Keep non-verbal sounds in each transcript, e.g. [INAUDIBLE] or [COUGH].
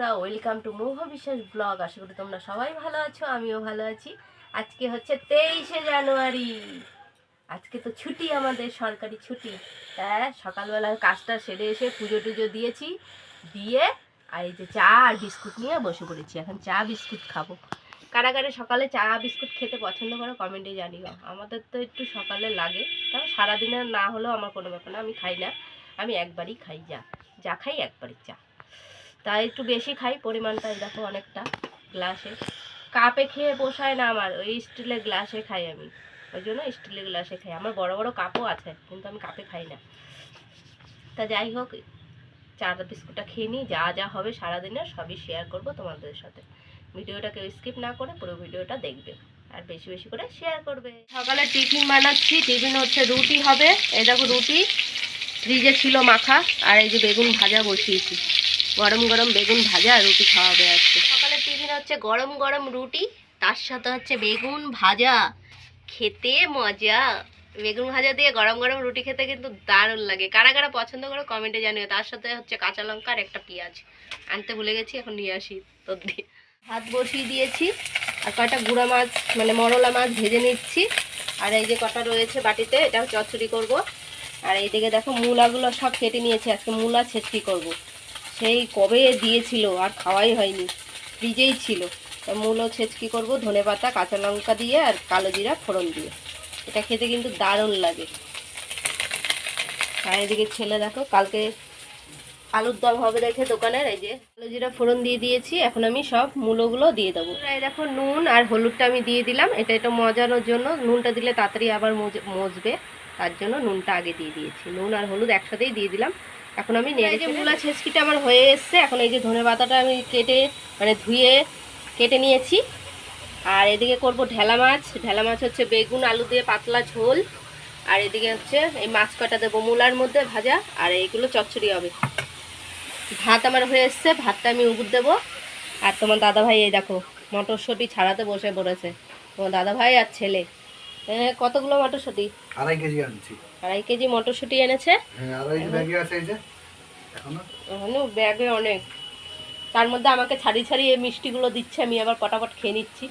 বন্ধুরা welcome to মোহ বিশ্বাস ব্লগ আশা করি তোমরা সবাই ভালো আছো, আমিও ভালো আছি। আজকে হচ্ছে তেইশে জানুয়ারি। আজকে তো ছুটি আমাদের, সরকারি ছুটি। হ্যাঁ সকালবেলা কাজটা সেরে এসে পুজো টুজো দিয়েছি। দিয়ে আর এই যে চা আর বিস্কুট নিয়ে বসে পড়েছি। এখন চা, বিস্কুট খাব। কারা কারা সকালে চা, বিস্কুট খেতে পছন্দ করো কমেন্টে জানিও। আমাদের তো একটু সকালে লাগে। তাও সারাদিনের না হলেও আমার কোনো ব্যাপার না, আমি খাই না। আমি একবারই খাই যা। যা খাই একবারই চা। তাই একটু বেশি খাই, পরিমাণটা দেখো অনেকটা গ্লাসে। কাপে খেয়ে পোষায় না আমার, ওই স্টিলের গ্লাসে খাই আমি। ওই জন্য স্টিলের গ্লাসে খাই। আমার বড় বড় কাপও আছে, কিন্তু আমি কাপে খাই না। তা যাই হোক, চা বিস্কুটটা খেয়ে নিই, যা যা হবে সারাদিনের সবই শেয়ার করব তোমাদের সাথে। ভিডিওটাকে স্কিপ না করে পুরো ভিডিওটা দেখবে, আর বেশি বেশি করে শেয়ার করবে। সকালে টিফিন বানাচ্ছি টিফিন হচ্ছে রুটি হবে। এই দেখো রুটি ফ্রিজে ছিল মাখা, আর এই যে বেগুন ভাজা বসিয়েছি। গরম গরম বেগুন ভাজা আর রুটি খাওয়াবে আজকে। সকালে টিফিন হচ্ছে গরম গরম রুটি, তার সাথে হচ্ছে বেগুন ভাজা। খেতে মজা। বেগুন ভাজা দিয়ে গরম গরম রুটি খেতে কিন্তু দারুণ লাগে। কারা কারা পছন্দ করো কমেন্টে জানিও। তার সাথে হচ্ছে কাঁচা লঙ্কা আর একটা পেঁয়াজ। আনতে ভুলে গেছি, এখন নিয়ে আসি তোর দিয়ে ভাত বসিয়ে দিয়েছি, আর কয়টা গুঁড়া মাছ মানে মরলা মাছ ভেজে নিচ্ছি। আর এই যে কটা রয়েছে বাটিতে এটা চচ্চড়ি করব। আর এইদিকে দেখো মূলাগুলো সব কেটে নিয়েছি। আজকে মূলা ছেচকি করব। সেই কবে দিয়েছিল, আর খাওয়াই হয়নি। ফ্রিজেই ছিল। মূলো ছেচকি করব, ধনে পাতা, কাঁচা লঙ্কা দিয়ে আর কালো জিরা ফোড়ন দিয়ে। এটা খেতে কিন্তু দারুণ লাগে। আর এদিকে ছেলে দেখো, কালকে আলুর দম হবে দেখে দোকানের, এই যে কালো জিরা ফোড়ন দিয়ে দিয়েছি, এখন আমি সব মূলোগুলো দিয়ে দেবো। এই দেখো নুন আর হলুদটা আমি দিয়ে দিলাম, এটা একটু মজানোর জন্য। নুনটা দিলে তাড়াতাড়ি আবার মজ- মজবে, তার জন্য নুনটা আগে দিয়ে দিয়েছি। নুন আর হলুদ একসাথেই দিয়ে দিলাম। এখন আমি নেড়ে যে মূলা ছেঁচকিটা আমার হয়ে এসছে এখন এই যে ধনে পাতাটা আমি কেটে মানে ধুয়ে কেটে নিয়েছি। আর এদিকে করব ঢেলা মাছ। ঢেলা মাছ হচ্ছে বেগুন আলু দিয়ে পাতলা ঝোল। আর এদিকে হচ্ছে এই মাছ কটা দেবো মূলার মধ্যে ভাজা আর এইগুলো চচ্চড়ি হবে। ভাত আমার হয়ে এসছে ভাতটা আমি উগুর দেবো। আর তোমার দাদা ভাই এই দেখো মটরশুঁটি ছাড়াতে বসে পড়েছে। তোমার দাদা ভাই আর ছেলে। কতগুলো মটরশুঁটি? আড়াই কেজি আনছি। আড়াই কেজি মটরশুঁটি এনেছে। হ্যাঁ আড়াই ব্যাগে আছে এই যে। এখনও? ওখানে ব্যাগে অনেক। তার মধ্যে আমাকে ছাড়ি ছাড়ি এই মিষ্টিগুলো দিচ্ছে আমি আবার পটাপট খেয়ে নিচ্ছি।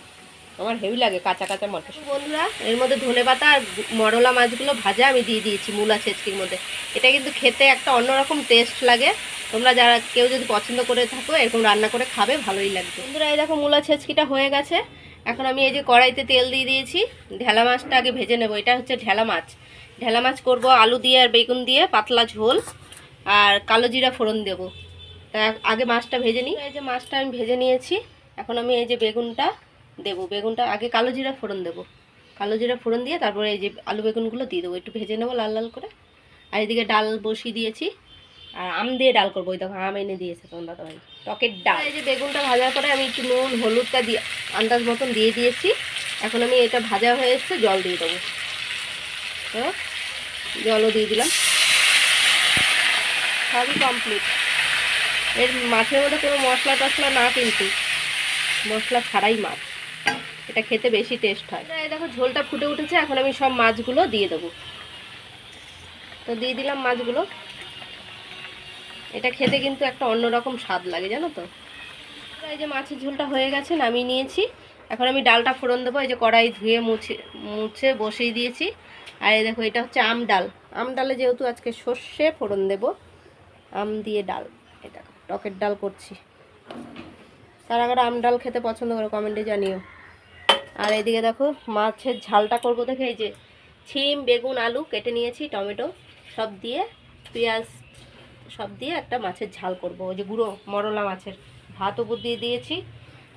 আমার হেভি লাগে কাঁচা কাঁচা মটর বন্ধুরা এর মধ্যে ধনে পাতা আর মরলা মাছগুলো ভাজা আমি দিয়ে দিয়েছি মূলা ছেচকির মধ্যে। এটা কিন্তু খেতে একটা অন্যরকম টেস্ট লাগে। তোমরা যারা কেউ যদি পছন্দ করে থাকো এরকম রান্না করে খাবে ভালোই লাগবে। বন্ধুরা এই দেখো মূলা ছেচকিটা হয়ে গেছে। এখন আমি এই যে কড়াইতে তেল দিয়ে দিয়েছি, ঢেলা মাছটা আগে ভেজে নেব। এটা হচ্ছে ঢেলা মাছ। ঢেলা মাছ করব আলু দিয়ে আর বেগুন দিয়ে, পাতলা ঝোল আর কালো জিরা ফোড়ন দেবো। তা আগে মাছটা ভেজে নিই। এই যে মাছটা আমি ভেজে নিয়েছি, এখন আমি এই যে বেগুনটা দেবো। বেগুনটা আগে কালো জিরা ফোড়ন দেবো। কালো জিরা ফোড়ন দিয়ে তারপরে এই যে আলু বেগুনগুলো দিয়ে দেবো। একটু ভেজে নেব লাল লাল করে। আর এদিকে ডাল বসিয়ে দিয়েছি। আর আম দিয়ে ডাল করব। ওই দেখো, আম এনে দিয়েছে তোমার দাদা ভাই টকের ডাল। এই যে বেগুনটা ভাজার করে আমি একটু নুন, হলুদটা দিয়ে আন্দাজ মতন দিয়ে দিয়েছি। এখন আমি এটা ভাজা হয়ে এসছে, জল দিয়ে দেবো। হ্যাঁ? জলও দিয়ে দিলাম। সবই কমপ্লিট এর মাছের মধ্যে কোনো মশলা টশলা না কিন্তু, মশলা ছাড়াই মাছ। এটা খেতে বেশি টেস্ট হয়। দেখো, ঝোলটা ফুটে উঠেছে, এখন আমি সব মাছগুলো দিয়ে দেবো। তো দিয়ে দিলাম মাছগুলো। এটা খেতে কিন্তু একটা অন্যরকম স্বাদ লাগে, জানো তো? এই যে মাছের ঝোলটা হয়ে গেছে, নামিয়ে নিয়েছি। এখন আমি ডালটা ফোড়ন দেবো, এই যে কড়াই ধুয়ে মুছে মুছে বসিয়ে দিয়েছি। আর এই দেখো, এটা হচ্ছে আম ডাল। আম ডালে যেহেতু আজকে সর্ষে, ফোড়ন দেব। আম দিয়ে ডাল এটা টকের ডাল করছি। কারা কারা আম ডাল খেতে পছন্দ করো, কমেন্টে জানিও। আর এদিকে দেখো, মাছের ঝালটা করব দেখে, এই যে ছিম, বেগুন, আলু কেটে নিয়েছি, টমেটো সব দিয়ে, পেঁয়াজ সব দিয়ে একটা মাছের ঝাল করব। ওই যে গুঁড়ো, মরলা মাছের। ভাত উপর দিয়ে দিয়েছি।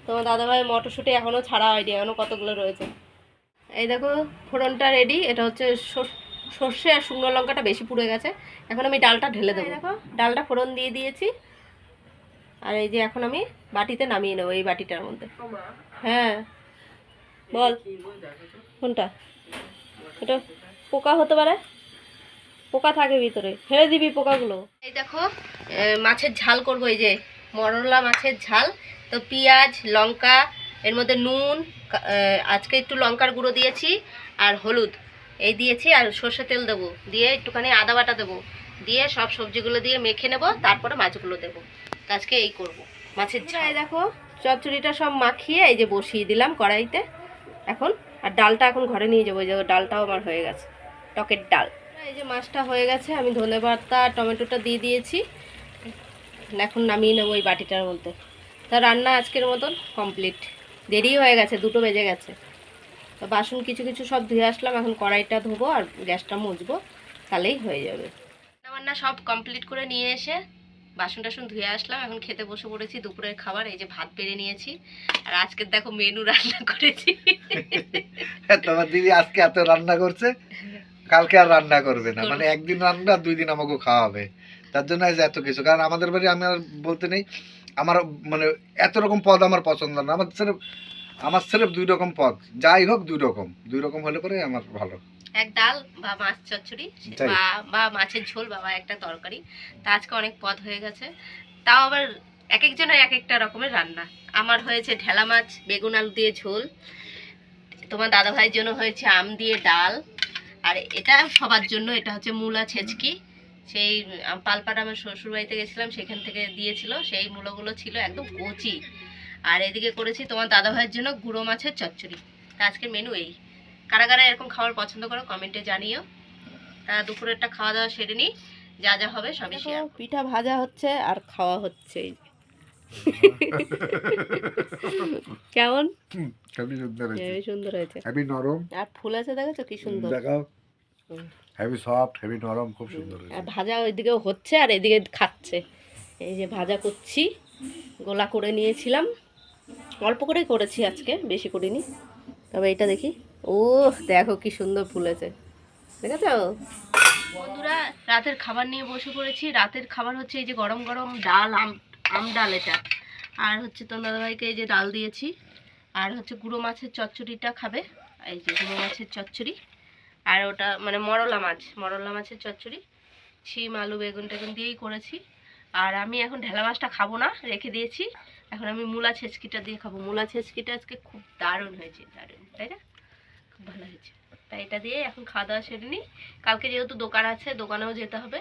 তোমার দাদাভাই মটরশুঁটি এখনও ছাড়া হয়নি এখনও কতগুলো রয়েছে? এই দেখো ফোড়নটা রেডি এটা হচ্ছে সর- সর্ষে আর শুকনো লঙ্কাটা বেশি পুড়ে গেছে। এখন আমি ডালটা ঢেলে দেবো। দেখো। ডালটা ফোড়ন দিয়ে দিয়েছি। আর এই যে এখন আমি বাটিতে নামিয়ে নেব এই বাটিটার মধ্যে। হ্যাঁ। বল। কোনটা? এটা পোকা হতে পারে? পোকা থাকে ভিতরে। ফেলে দিবি পোকাগুলো। এই দেখো মাছের ঝাল করব এই যে। মরলা মাছের ঝাল। তো পেঁয়াজ, লঙ্কা, এর মধ্যে নুন আজকে একটু লঙ্কার গুঁড়ো দিয়েছি আর হলুদ। এই দিয়েছি আর সর্ষে তেল দেবো। দিয়ে একটুখানি আদা বাটা দেবো। দিয়ে সব সবজিগুলো দিয়ে মেখে নেব, তারপরে মাছগুলো দেবো। আজকে এই করব, মাছের ঝাল। দেখো, চচ্চড়িটা সব মাখিয়ে এই যে বসিয়ে দিলাম কড়াইতে। এখন, আর ডালটা এখন ঘরে নিয়ে যাব যে ডালটাও আমার হয়ে গেছে, টকের ডাল। এই যে মাছটা হয়ে গেছে, আমি ধনে পাতা টমেটোটা দিয়ে দিয়েছি। এখন নামিয়ে নেব ওই বাটিটার মধ্যে। তা রান্না আজকের মতন কমপ্লিট দেরি হয়ে গেছে, দুটো বেজে গেছে। তো বাসন কিছু কিছু সব ধুয়ে আসলাম, এখন কড়াইটা ধোবো আর গ্যাসটা মুছবো, তাহলেই হয়ে যাবে। রান্না সব কমপ্লিট করে নিয়ে এসে বাসন টাসন ধুয়ে আসলাম, এখন খেতে বসে পড়েছি দুপুরের খাবার, এই যে ভাত বেড়ে নিয়েছি। আর আজকে দেখো মেনু রান্না করেছি। [LAUGHS] তোমার দিদি আজকে এত রান্না করছে কালকে আর রান্না করবে না। মানে একদিন রান্না দুই দিন আমাকে খাওয়াবে। তার জন্য আজ এত কিছু। কারণ আমাদের বাড়ি আমি আর বলতে নেই আমার মানে এত রকম পদ আমার পছন্দ না। আমার সিরেফ আমার সিরেফ দুই রকম পদ। যাই হোক দুই রকম। দুই রকম হলে পরে আমার ভালো। এক ডাল বা মাছ চচ্চড়ি বা বা মাছের ঝোল বা বা একটা তরকারি। তা আজকে অনেক পদ হয়ে গেছে। তাও আবার এক একজনের এক একটা রকমের রান্না। আমার হয়েছে ঢেলা মাছ বেগুন আলু দিয়ে ঝোল। তোমার দাদাভাইয়ের জন্য হয়েছে আম দিয়ে ডাল। আর এটা সবার জন্য, এটা হচ্ছে মূলা ছেচকি। সেই পালপাড়া আমার শ্বশুর বাড়িতে গেছিলাম, সেখান থেকে দিয়েছিল। সেই মূলগুলো ছিল একদম কচি। আর এদিকে করেছি তোমার দাদা ভাইয়ের জন্য গুঁড়ো মাছের চচ্চড়ি। তা আজকের মেনু এই। কারা কারা এরকম খাবার পছন্দ করো কমেন্টে জানিও। তা দুপুরেরটা খাওয়া দাওয়া সেরে নিই। যা যা হবে সবই পিঠা ভাজা হচ্ছে আর খাওয়া হচ্ছে [LAUGHS] কেমন? হেভি সুন্দর হেবি সুন্দর হয়েছে। হেভি নরম। আর ফুল আছে দেখেছ? কি সুন্দর। দেখাও। হেভি সফট হেভি নরম খুব সুন্দর আর ভাজা ওইদিকেও হচ্ছে আর এদিকে খাচ্ছে। এই যে ভাজা করছি গোলা করে নিয়েছিলাম। অল্প করেই করেছি আজকে বেশি করিনি। তবে এটা দেখি। ও দেখো কি সুন্দর ফুলেছে দেখেছ? বন্ধুরা রাতের খাবার নিয়ে বসে পড়েছি। রাতের খাবার হচ্ছে এই যে গরম গরম ডাল আম আম ডাল এটা। আর হচ্ছে তোমার দাদাভাইকে এই যে ডাল দিয়েছি। আর হচ্ছে গুঁড়ো মাছের চচ্চড়িটা খাবে। এই যে গুঁড়ো মাছের চচ্চড়ি। আর ওটা মানে মরলা মাছ, মরলা মাছের চচ্চড়ি। শিম আলু, বেগুন, টেগুন দিয়েই করেছি। আর আমি এখন ঢেলা মাছটা খাব না, রেখে দিয়েছি। এখন আমি মূলা ছেচকিটা দিয়ে খাব। মূলা ছেচকিটা আজকে খুব দারুণ হয়েছে, দারুণ, তাই না? খুব ভালো হয়েছে। তাই এটা দিয়ে এখন খাওয়া দাওয়া সেরে নিই। কালকে যেহেতু দোকান আছে, দোকানেও যেতে হবে।